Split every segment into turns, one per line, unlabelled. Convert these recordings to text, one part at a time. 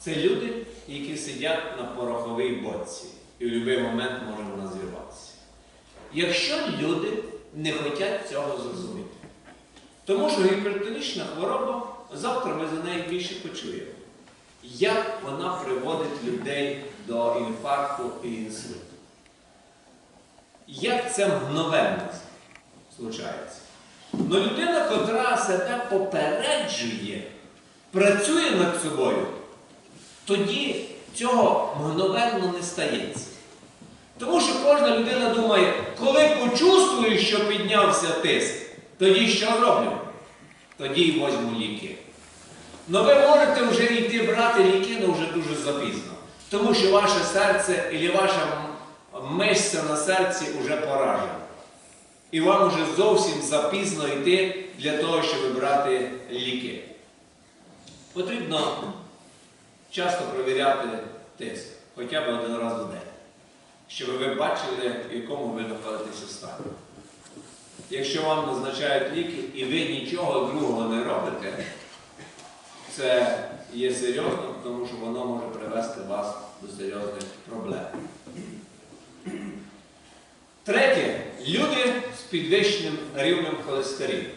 Це люди, які сидять на пороховій боці і в будь-який момент може вона зірватися. Якщо люди не хочуть цього зрозуміти. Тому що гіпертонічна хвороба, завтра ми за неї більше почуємо. Як вона приводить людей до інфаркту і інсульту? Як це мгновенно случається? Но людина, котра себе попереджує, працює над собою, тоді цього мгновенно не стається. Тому що кожна людина думає, коли почувствую, що піднявся тиск, тоді що зроблю? Тоді й возьму ліки. Но ви можете вже йти брати ліки, але вже дуже запізно. Тому що ваше серце і ваша мишця на серці вже поражена. І вам вже зовсім запізно йти для того, щоб брати ліки. Потрібно часто перевіряти тиск, хоча б один раз в день, щоб ви бачили, в якому ви знаходитеся стані. Якщо вам назначають ліки і ви нічого другого не робите, це є серйозно, тому що воно може привести вас до серйозних проблем. Третє. Люди з підвищеним рівнем холестерину.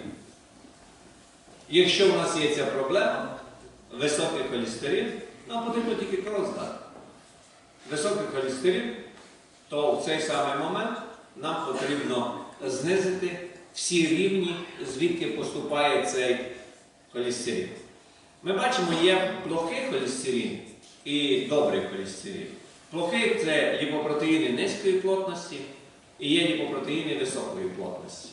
Якщо в нас є ця проблема, високий холестерин, нам потрібно тільки кров здати. Високий холестерин, то в цей самий момент нам потрібно знизити всі рівні, звідки поступає цей холестерин. Ми бачимо, є плохий холестерин і добрий холестерин. Плохий це ліпопротеїни низької плотності і є ліпопротеїни високої плотності.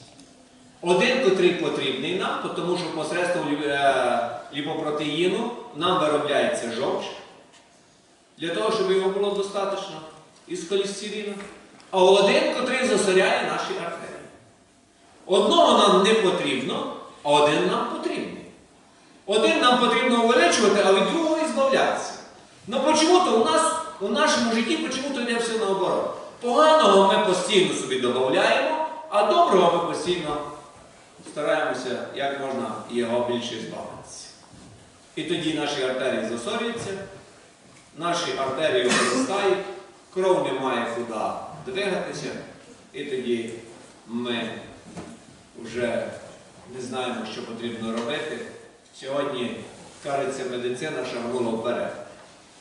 Один, котрий потрібний нам, тому що посредством е, ліпопротеїну нам виробляється жовч, для того, щоб його було достатньо із холестерину. А один, котрий засоряє наші артерії. Одного нам не потрібно, а один нам потрібний. Один нам потрібно увеличувати, а від другого і збавлятися. Ну почему-то у нас у нашому житті почему-то йде все наоборот. Поганого ми постійно собі додаємо, а доброго ми постійно стараємося як можна його більше збавитися. І тоді наші артерії засорюються, наші артерії виростають, кров не має куди двигатися, і тоді ми вже не знаємо, що потрібно робити. Сьогодні, кажеться, медицина шагнула вперед.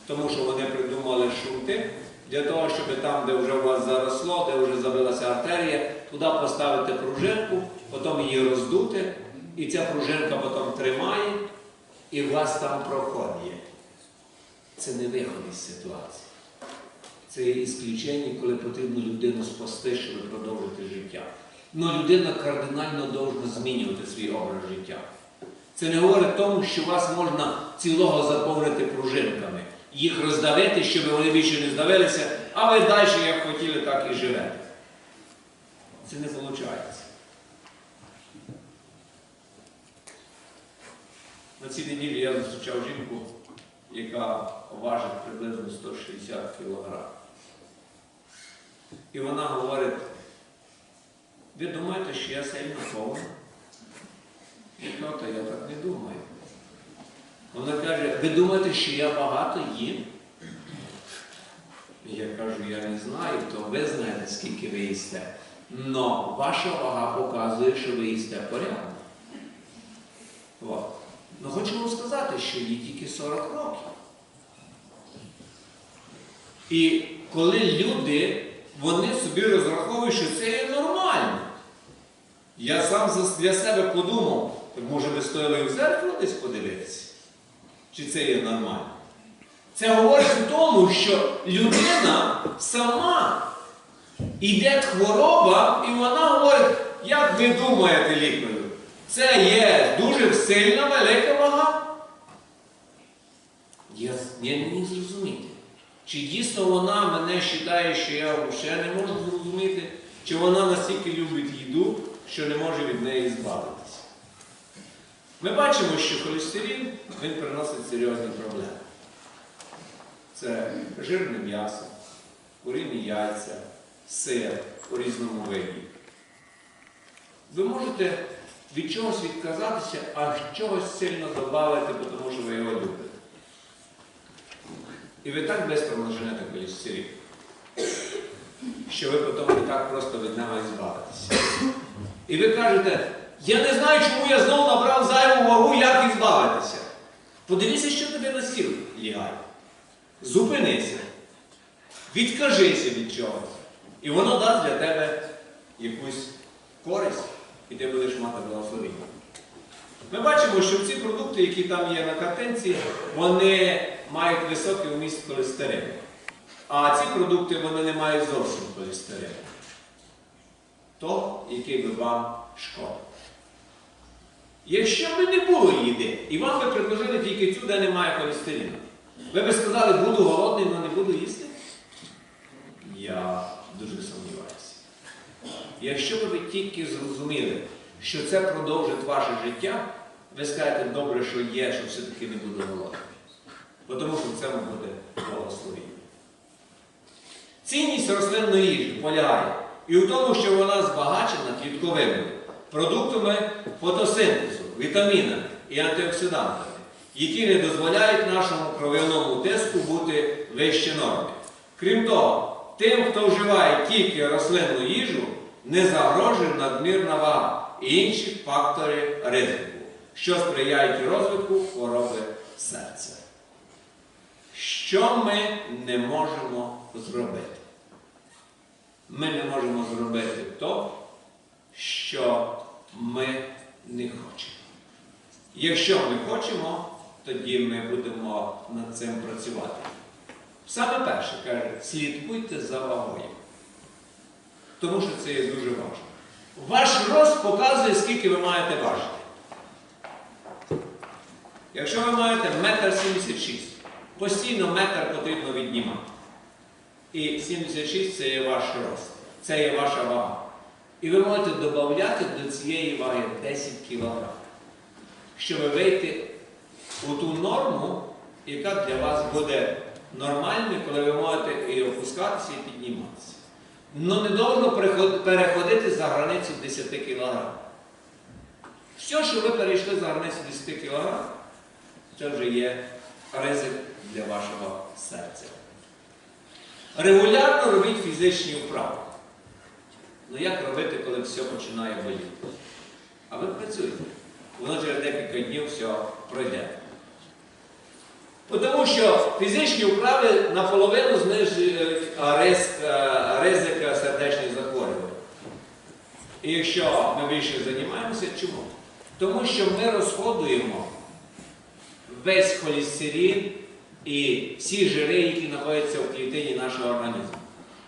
Тому що вони придумали шунти для того, щоб там, де вже у вас заросло, де вже забилася артерія, туди поставити пружинку, потім її роздути, і ця пружинка потім тримає, і вас там проход. Це не виход із ситуації. Це є ісключення, коли потрібно людину спасти, щоб продовжити життя. Ну людина кардинально повинна змінювати свій образ життя. Це не говорить тому, що вас можна цілого заповнити пружинками, їх роздавити, щоб вони більше не здавилися, а ви далі, як хотіли, так і живете. Це не виходить. На цій неділі я зустрічав жінку, яка важить приблизно 160 кг. І вона говорить, ви думаєте, що я сильно повна? Кажу, та я так не думаю. Вона каже, ви думаєте, що я багато їм? Я кажу, я не знаю, то ви знаєте, скільки ви їсте. Но ваша вага показує, що ви їсте порядно. Ну хочу вам сказати, що їй тільки 40 років. І коли люди, вони собі розраховують, що це є нормально. Я сам для себе подумав, так може би стоїли в зеркало десь подивитися? Чи це є нормально? Це говорить в тому, що людина сама йде хвороба, і вона говорить, як ви думаєте, лікарю, це є дуже сильна велика вага. Я, я не міг зрозуміти. Чи дійсно вона мене вважає, що я ще не можу зрозуміти, чи вона настільки любить їду, що не може від неї збавитися. Ми бачимо, що холестерин він приносить серйозні проблеми. Це жирне м'ясо, куріні яйця, сир у різному виді. Ви можете від чогось відказатися, а чогось сильно додати, тому що ви його любите. І ви так швидко наженете холестерин, що ви потім не так просто від нього збавитеся. І ви кажете, я не знаю, чому я знову набрав зайву вагу, як ізбавитися. Подивіться, що тобі на стіл лягає. Зупинися. Відкажися від чогось. І воно дасть для тебе якусь користь, і ти будеш мати благословення. Ми бачимо, що ці продукти, які там є на картинці, вони мають високий вміст холестерину. А ці продукти вони не мають зовсім холестерину. То, який би вам шкодив. Якщо б не було їди, і вам би предложили тільки цю, де немає холестерину, ви б сказали, буду голодний, але не буду їсти? Я дуже сумніваюся. Якщо ви тільки зрозуміли, що це продовжить ваше життя, ви скажете, добре, що є, що все-таки не буду голодний. Тому що в цьому буде благословіння. Цінність рослинної їжі полягає і у тому, що вона збагачена клітковими продуктами фотосинтезу, вітамінами і антиоксидантами, які не дозволяють нашому кров'яному тиску бути вище норми. Крім того, тим, хто вживає тільки рослинну їжу, не загрожує надмірна вага і інші фактори ризику, що сприяють розвитку хвороби серця. Що ми не можемо зробити? Ми не можемо зробити то, що ми не хочемо. Якщо ми хочемо, тоді ми будемо над цим працювати. Саме перше каже, слідкуйте за вагою. Тому що це є дуже важливо. Ваш рост показує, скільки ви маєте важити. Якщо ви маєте 1,76 м, постійно метр потрібно віднімати. І 76 це є ваш рост, це є ваша вага. І ви можете додати до цієї ваги 10 кг, щоб вийти у ту норму, яка для вас буде нормальною, коли ви можете і опускатися, і підніматися. Ну не довго переходити за границю 10 кг. Все, що ви перейшли за границю 10 кг, це вже є ризик для вашого серця. Регулярно робіть фізичні вправи. Ну як робити, коли все починає боліти? А ви працюєте. Воно через декілька днів все пройде. Тому що фізичні вправи наполовину знижують ризик, ризик сердечних захворювань. І якщо ми більше займаємося, чому? Тому що ми розходуємо весь холестерин і всі жири, які знаходяться в клітині нашого організму.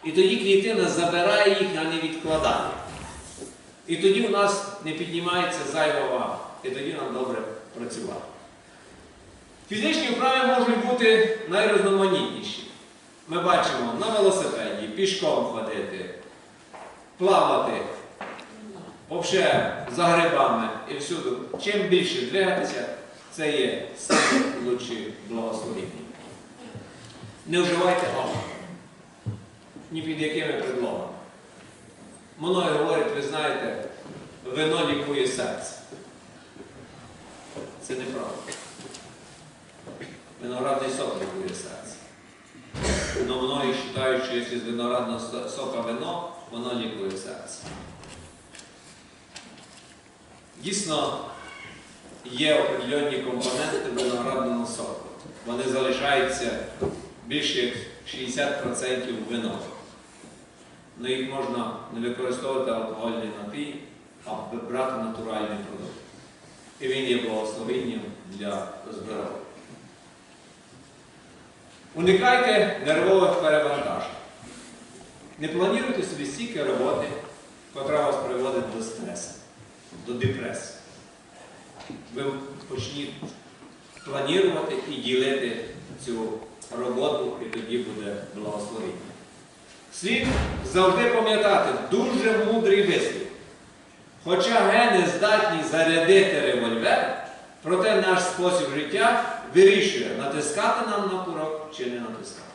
І тоді клітина забирає їх, а не відкладає. І тоді у нас не піднімається зайва вага. І тоді нам добре працювати. Фізичні вправи можуть бути найрізноманітніші. Ми бачимо на велосипеді, пішком ходити, плавати, взагалі за грибами і всюди. Чим більше двигатися, це є найкращі благословіння. Не вживайте алкоголь. Ні під якими предлогами. Мною говорять, ви знаєте, вино лікує серце. Це неправда. Виноградний сок лікує серце. Но многі вважають, що якщо з виноградного сока вино, воно лікує серце. Дійсно, є определенні компоненти виноградного соку. Вони залишаються більше як 60% вино. Но їх можна не використовувати алкогольний напій, а брати натуральний продукт. І він є благословенням для здоров'я. Уникайте нервових перевантажень. Не плануйте собі стільки роботи, яка вас приводить до стресу, до депресії. Ви почніть планувати і ділити цю роботу, і тоді буде благословення. Слід завжди пам'ятати дуже мудрий вислів. Хоча гени здатні зарядити револьвер, проте наш спосіб життя вирішує, натискати нам на курок чи не натискати.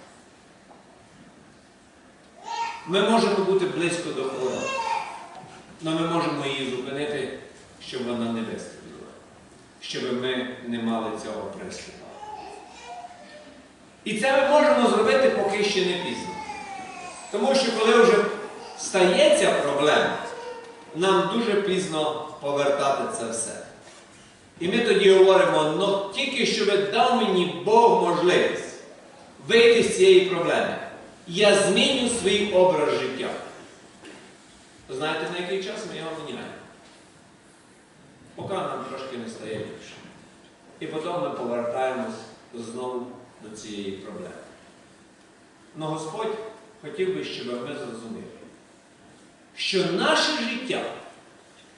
Ми можемо бути близько до хвороби, але ми можемо її зупинити, щоб вона не вистрілила, щоб ми не мали цього приступу. І це ми можемо зробити поки ще не пізно. Тому що коли вже стається проблема, нам дуже пізно повертати це все. І ми тоді говоримо, ну тільки щоб дав мені Бог можливість вийти з цієї проблеми. Я зміню свій образ життя. Знаєте, на який час ми його міняємо? Поки нам трошки не стає ліпше. І потім ми повертаємось знову до цієї проблеми. Но Господь хотів би, щоб ми зрозуміли, що наше життя,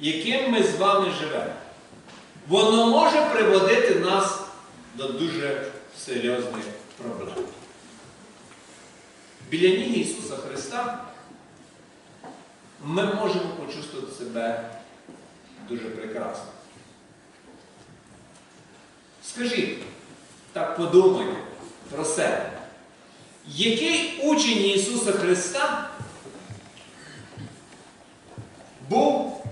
яким ми з вами живемо, воно може приводити нас до дуже серйозних проблем. Біля ніг Ісуса Христа ми можемо почувствувати себе дуже прекрасно. Скажіть, так подумайте про себе. Який учень Ісуса Христа був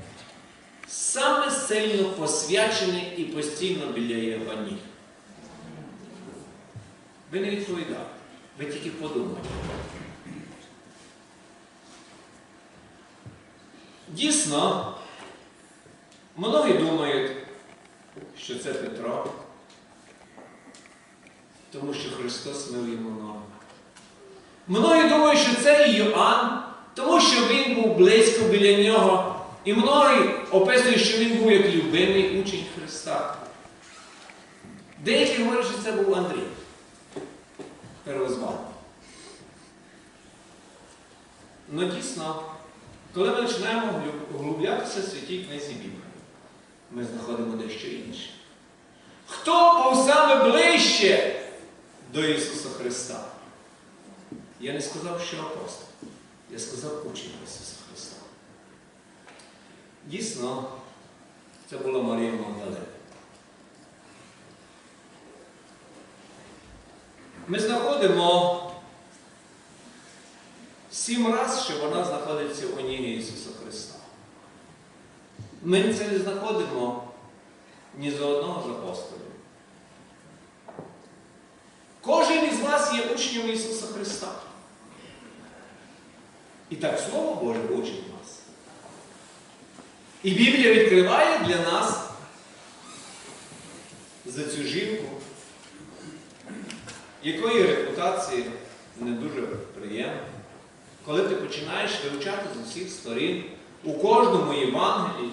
саме сильно посвячений і постійно біля його ніг? Ви не відповідали. Ви тільки подумайте. Дійсно, многі думають, що це Петро, тому що Христос мив йому ноги. Многі думають, що це Йоанн, тому що він був близько біля нього. І многі описують, що він був як любимий учень Христа. Деякі говорять, що це був Андрій. Первозваний. Ну дійсно, коли ми починаємо углублятися в святій книзі Біблії, ми знаходимо дещо інше. Хто був саме ближче до Ісуса Христа? Я не сказав, що апостол. Я сказав учень Ісуса. Дійсно, це була Марія Магдалина. Ми знаходимо сім разів, що вона знаходиться у нігі Ісуса Христа. Ми це не знаходимо ні за одного з апостолів. Кожен із вас є учнем Ісуса Христа. І так Слово Боже учить нас. І Біблія відкриває для нас за цю жінку, якої репутації не дуже приємна. Коли ти починаєш вивчати з усіх сторін, у кожному Євангелії,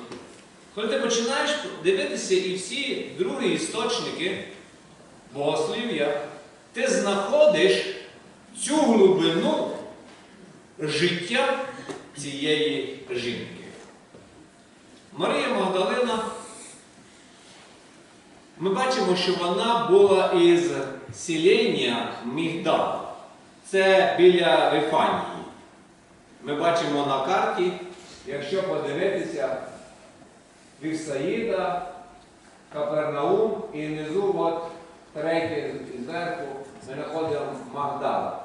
коли ти починаєш дивитися і всі другі істочники богослів'я, ти знаходиш цю глибину життя цієї жінки. Марія Магдалина, ми бачимо, що вона була із селення Мігдал. Це біля Вифанії. Ми бачимо на карті, якщо подивитися, Вівсаїда, Капернаум і внизу от третє зверху ми знаходимо Магдала.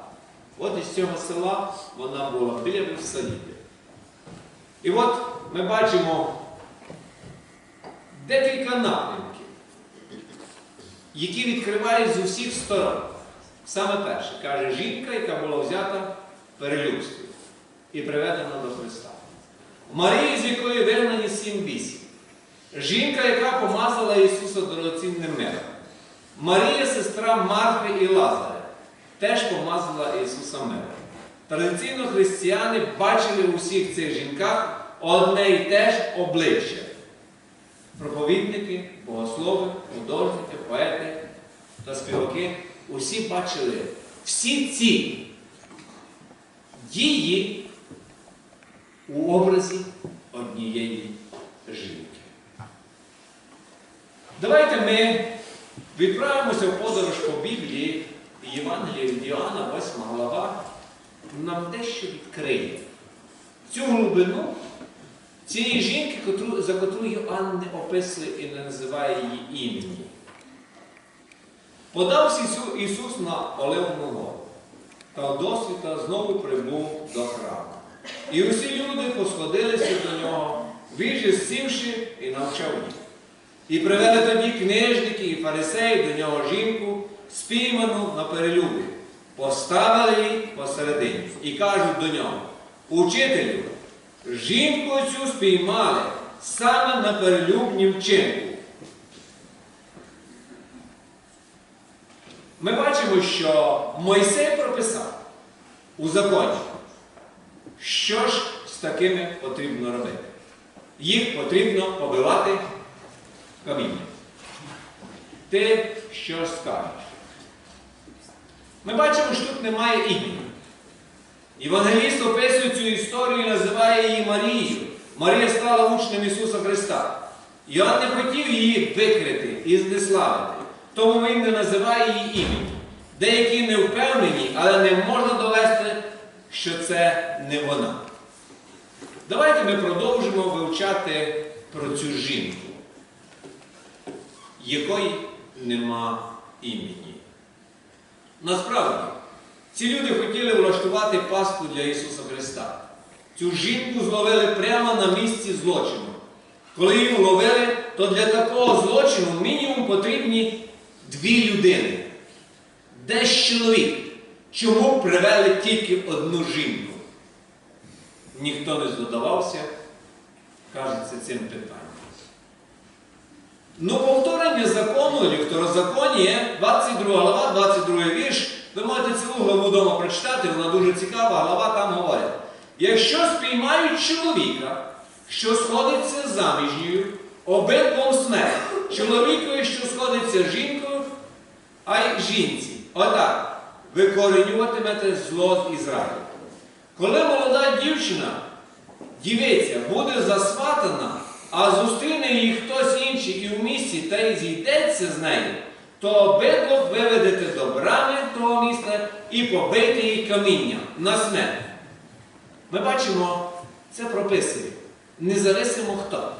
От із цього села вона була біля Вівсаїди. І от ми бачимо декілька напрямків, які відкривають з усіх сторон. Саме перше, каже жінка, яка була взята перелюбством і приведена до Христа. Марія, з якої вигнані сім вісім. Жінка, яка помазала Ісуса дорогоцінним миром. Марія, сестра Марфи і Лазаря, теж помазала Ісуса миром. Традиційно християни бачили у всіх цих жінках одне і те ж обличчя. Проповідники, богослови, художники, поети та співаки усі бачили всі ці дії у образі однієї жінки. Давайте ми відправимося в подорож по Біблії Євангелія від Іоанна, 8 глава, нам дещо відкриє цю глибину цієї жінки, за котру Йоанн не описує і не називає її імені. Подався Ісу- Ісус на Оливну гору, та досвіта знову прибув до храму. І усі люди посходилися до нього, віже сівши і навчав їх. І привели тоді книжники і фарисеї до нього жінку, спійману на перелюбі, поставили її посередині і кажуть до нього, учителю, жінку цю спіймали саме на перелюбнім вчинку. Ми бачимо, що Мойсей прописав у законі, що ж з такими потрібно робити. Їх потрібно побивати камінням. Ти що скажеш? Ми бачимо, що тут немає імені. Євангеліст описує цю історію і називає її Марією. Марія стала учнем Ісуса Христа. Йоанн не хотів її викрити і знеславити, тому він не називає її імені. Деякі не впевнені, але не можна довести, що це не вона. Давайте ми продовжимо вивчати про цю жінку, якої нема імені. Насправді, ці люди хотіли влаштувати пастку для Ісуса Христа. Цю жінку зловили прямо на місці злочину. Коли її ловили, то для такого злочину мінімум потрібні дві людини. Де ж чоловік? Чому привели тільки одну жінку? Ніхто не задавався, кажеться, цим питанням. Ну, повторення закону, чи 22 глава, 22 вірш, ви можете цілу главу вдома прочитати, вона дуже цікава, глава там говорить. Якщо спіймають чоловіка, що сходиться з заміжньою, обидвом смерть, чоловікові, що сходиться з жінкою, а й жінці. Отак, викоренюватимете зло з Ізраїля. Коли молода дівчина, дівиця, буде засватана, а зустріне її хтось інший і в місті та й зійдеться з нею, то обидвох виведете до брами того міста і побийте її камінням на смерть. Ми бачимо, це прописує. Независимо хто.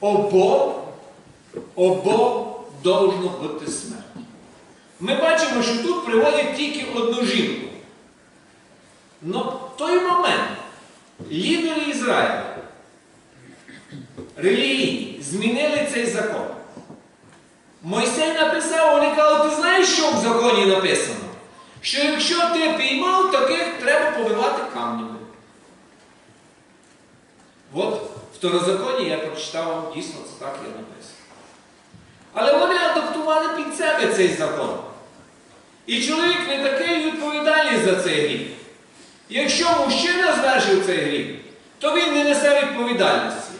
Обох, обох должно бути смерть. Ми бачимо, що тут приводять тільки одну жінку. Но в той момент лідери Ізраїля, релігійні, змінили цей закон. Мойсей написав, вони кажуть, ти знаєш, що в законі написано? Що якщо ти піймав, таких треба побивати камнями. От в второзаконі я прочитав дійсно це так є написано. Але вони адаптували під себе цей закон. І чоловік не такий відповідальний за цей гріх. Якщо мужчина звершив цей гріх, то він не несе відповідальності.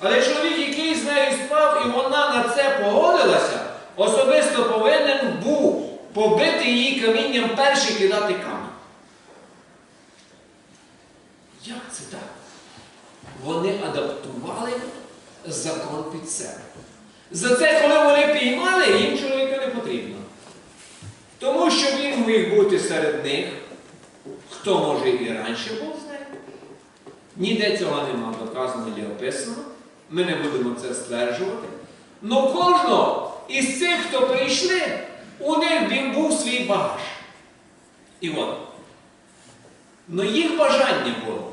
Але чоловік, який з нею спав, і вона на це погодилася, особисто повинен був побити її камінням перший кидати камінь. Як це так? Вони адаптували закон під себе. За це, коли вони піймали, їм чоловіка не потрібно. Тому що він міг бути серед них, хто може і раніше був з нею. Ніде цього нема доказано і описано. Ми не будемо це стверджувати. Но кожного із цих, хто прийшли, у них він був свій багаж. І от. Но їх бажання було,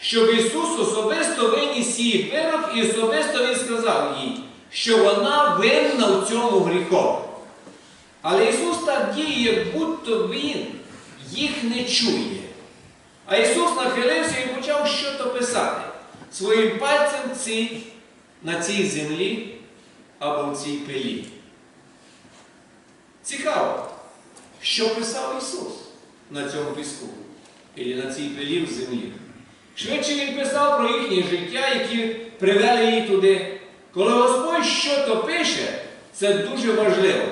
щоб Ісус особисто виніс її вирок і особисто Він сказав їй, що вона винна в цьому гріхові. Але Ісус так діє, як будто Він їх не чує. А Ісус нахилився і почав щось писати своїм пальцем ці, на цій землі або в цій пилі. Цікаво, що писав Ісус на цьому піску і на цій пилі в землі. Швидше Він писав про їхнє життя, які привели її туди. Коли Господь що-то пише, це дуже важливо.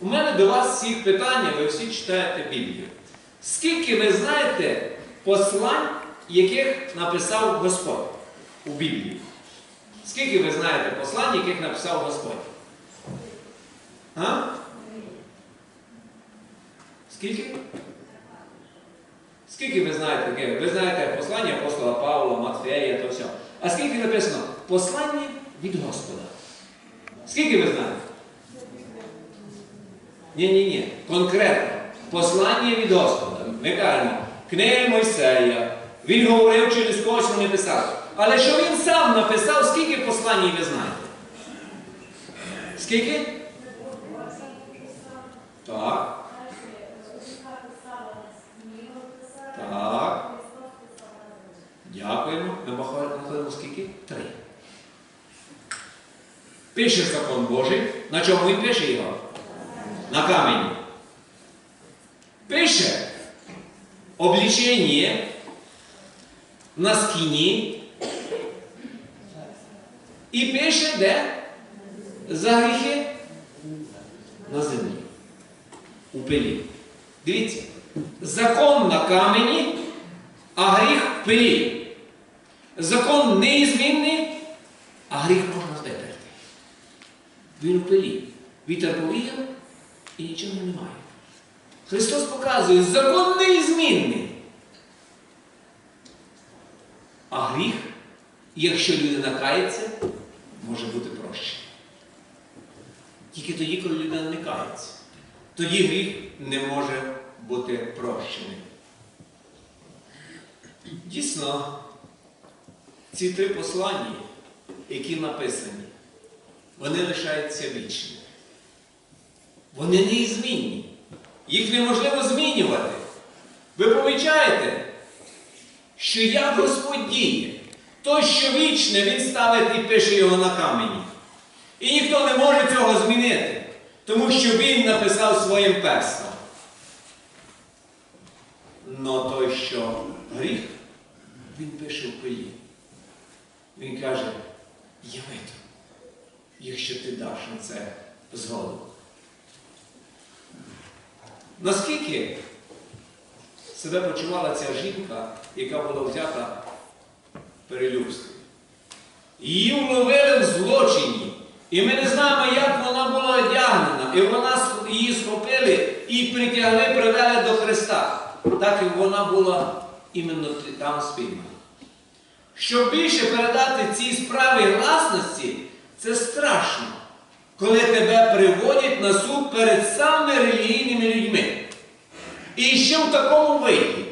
У мене до вас всіх питання, ви всі читаєте Біблію. Скільки ви знаєте послань, яких написав Господь у Біблії? Скільки ви знаєте послань, яких написав Господь? А? Скільки? Скільки ви знаєте? Ви знаєте послання апостола Павла, Матфея, то все. А скільки написано? Послання від Господа. Скільки ви знаєте? Ні, ні, ні. Конкретно. Послання від Господа. Ми кажемо, книга Мойсея. Він говорив через когось вони писали. Але що він сам написав, скільки послань ви знаєте? Скільки? Так. Так. Дякуємо. Ми знаходимо скільки? Три. Пише закон Божий. На чому він пише його? На камені. Пише облічення на скіні. І пише де? За гріхи на землі. У пилі. Дивіться. Закон на камені, а гріх в пилі. Закон неізмінний, а гріх можна виперти. Він у пилі. Вітер повіяв і нічого немає. Христос показує, закон неізмінний. А гріх, якщо людина кається, може бути прощений. Тільки тоді, коли людина не кається. Тоді гріх не може бути прощений. Дійсно, ці три послання, які написані, вони лишаються вічними. Вони неізмінні. Їх неможливо змінювати. Ви помічаєте, що як Господь діє, то, що вічне, Він ставить і пише його на камені. І ніхто не може цього змінити, тому що Він написав своїм перстом. Но той, що гріх, він пише в пилі. Він каже, я вийду, якщо ти даш на це згоду. Наскільки себе почувала ця жінка, яка була взята перелюбством? Її вловили в злочині. І ми не знаємо, як вона була одягнена. І вона її схопили і притягли, привели до Христа. Так як вона була іменно там спільна. Щоб більше передати цій справі гласності, це страшно, коли тебе приводять на суд перед самими релігійними людьми. І ще в такому виді.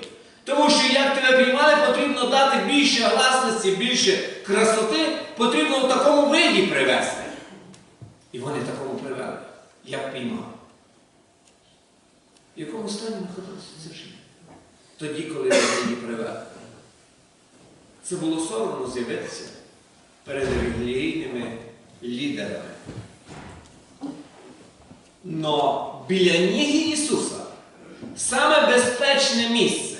Тому що як тебе приймали, потрібно дати більше гласності, більше красоти, потрібно в такому виді привести. І вони такому привели, як піймали. В якому стані знаходилася ця жінка? Тоді, коли вони її привели. Це було соромно з'явитися перед релігійними лідерами. Но біля ніг Ісуса саме безпечне місце.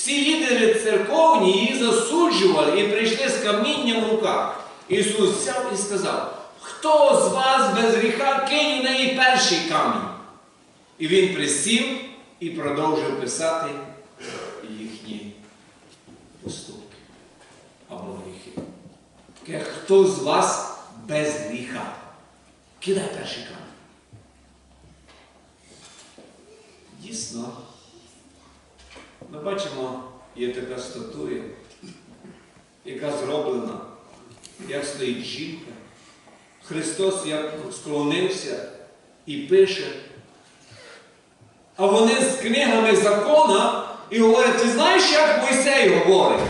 Всі лідери церковні її засуджували і прийшли з камінням в руках. Ісус взяв і сказав, хто з вас без гріха кине в неї перший камінь? І він присів і продовжив писати їхні поступки або гріхи. Каже, хто з вас без гріха? Кидай перший камінь. Дійсно, ми бачимо, є така статуя, яка зроблена, як стоїть жінка. Христос як склонився і пише. А вони з книгами закона і говорять, ти знаєш, як Мойсей говорить?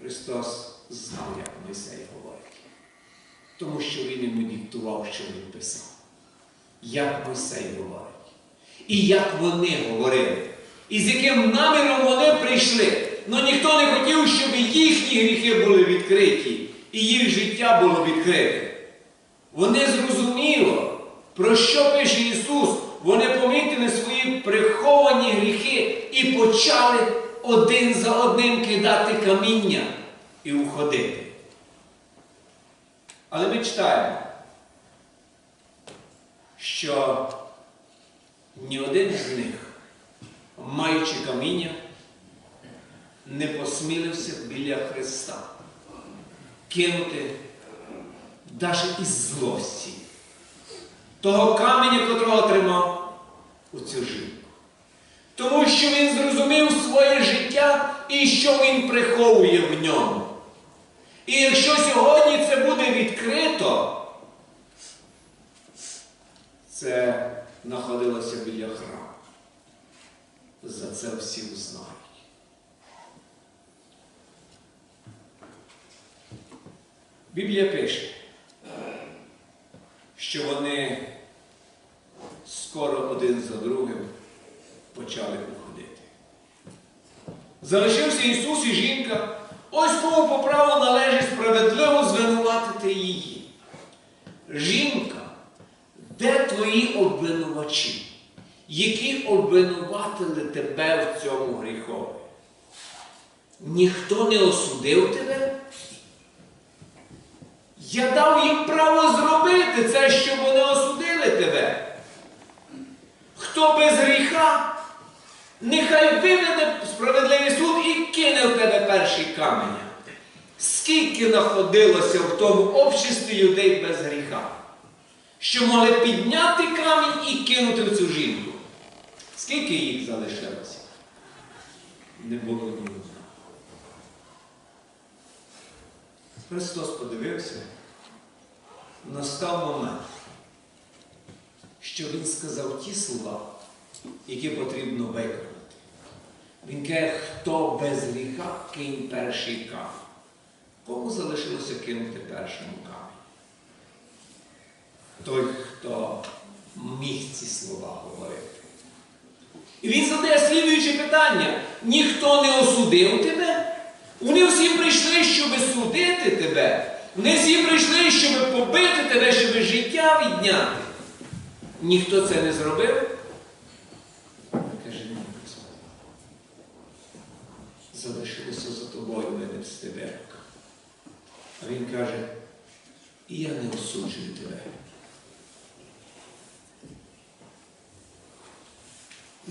Христос знав, як Мойсей говорить. Тому що він йому диктував, що він писав. Як Мойсей говорить. І як вони говорили. І з яким наміром вони прийшли. Но ніхто не хотів, щоб їхні гріхи були відкриті, і їх життя було відкрите. Вони зрозуміло, про що пише Ісус. Вони помітили свої приховані гріхи і почали один за одним кидати каміння і уходити. Але ми читаємо, що ні один з них, маючи каміння, не посмілився біля Христа кинути навіть із злості того каменя, котрого тримав у цю жінку. Тому що він зрозумів своє життя і що він приховує в ньому. І якщо сьогодні це буде відкрито, це знаходилося біля храму. За це всі знають. Біблія пише, що вони скоро один за другим почали уходити. Залишився Ісус і жінка. Ось кому по праву належить справедливо звинуватити її. Жінка, де твої обвинувачі, які обвинуватили тебе в цьому гріхові? Ніхто не осудив тебе? Я дав їм право зробити це, щоб вони осудили тебе. Хто без гріха, нехай виведе справедливий суд і кине в тебе перший каменя. Скільки находилося в тому обществі людей без гріха, що могли підняти камінь і кинути в цю жінку? Скільки їх залишилося? Не було ні. Христос подивився, настав момент, що Він сказав ті слова, які потрібно виконати. Він каже, хто без гріха кинь перший камінь. Кому залишилося кинути першому камінь? Той, хто міг ці слова говорити. І він задає слідуюче питання: ніхто не осудив тебе? Вони всі прийшли, щоб судити тебе. Вони всі прийшли, щоб побити тебе, щоб життя відняти. Ніхто це не зробив? Каже, ні, Господи. Залишилося за тобою винести тебе. А він каже, і я не осуджую тебе.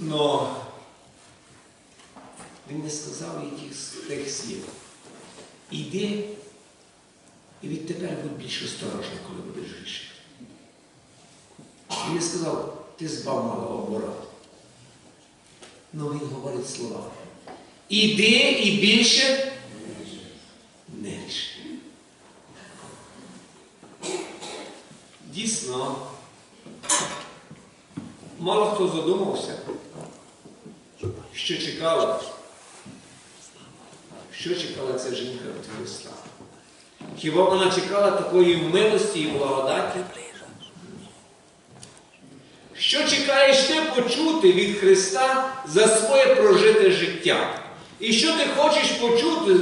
Но він не сказав їй тих, слів. Іди і відтепер будь більш осторожна, коли будеш грішити. Він не сказав, ти збав малого оборот. Ну він говорить слова. Іди і більше не гріши. Дійсно, мало хто задумався, що чекала, що чекала ця жінка від Христа. Хіба вона чекала такої милості і благодаті? Що чекаєш ти почути від Христа за своє прожите життя? І що ти хочеш почути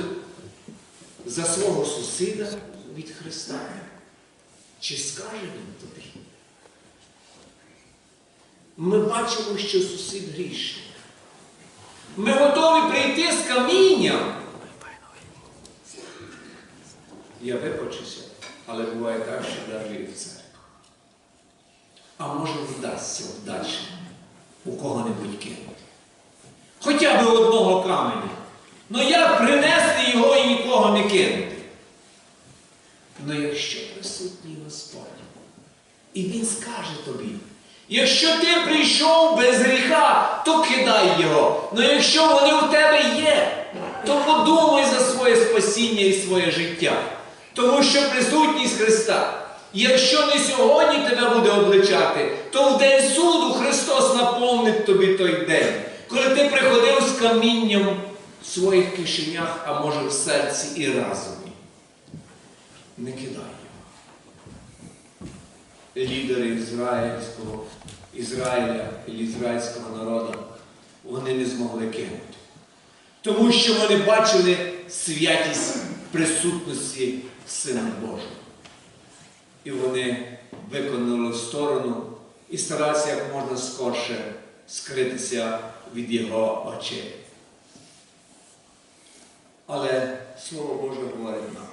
за свого сусіда від Христа? Чи скаже він тобі? Ми бачимо, що сусід грішний. Ми готові прийти з камінням. Я вибачуся, але буває так, що навіть і в церкву. А може вдасться вдачі у кого-небудь кинути. Хоча б одного каменя. Ну як принести його і нікого не кинути? Ну якщо присутній Господь, і Він скаже тобі, якщо ти прийшов без гріха, то кидай його. Ну якщо вони у тебе є, то подумай за своє спасіння і своє життя. Тому що присутність Христа, якщо не сьогодні тебе буде обличати, то в день суду Христос наповнить тобі той день, коли ти приходив з камінням в своїх кишенях, а може в серці і разумі. Не кидай його. Лідери ізраїльського, Ізраїля і ізраїльського народу вони не змогли кинути. Тому що вони бачили святість присутності Сина Божого. І вони виконали сторону і старалися як можна скорше скритися від його очей. Але Слово Боже говорить нам,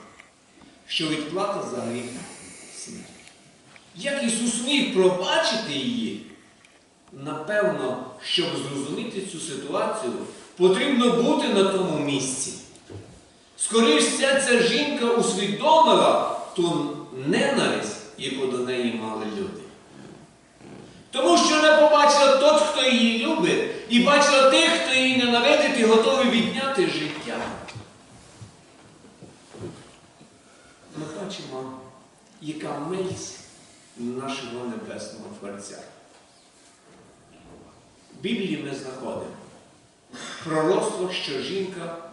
що відплата за гріх смерть. Як Ісус міг пробачити її, напевно, щоб зрозуміти цю ситуацію, потрібно бути на тому місці. Скоріше вся ця жінка усвідомила ту ненависть, яку до неї мали люди. Тому що вона побачила тот, хто її любить, і бачила тих, хто її ненавидить і готовий відняти життя. Ми бачимо, яка милість нашого Небесного Творця. В Біблії ми знаходимо пророцтво, що жінка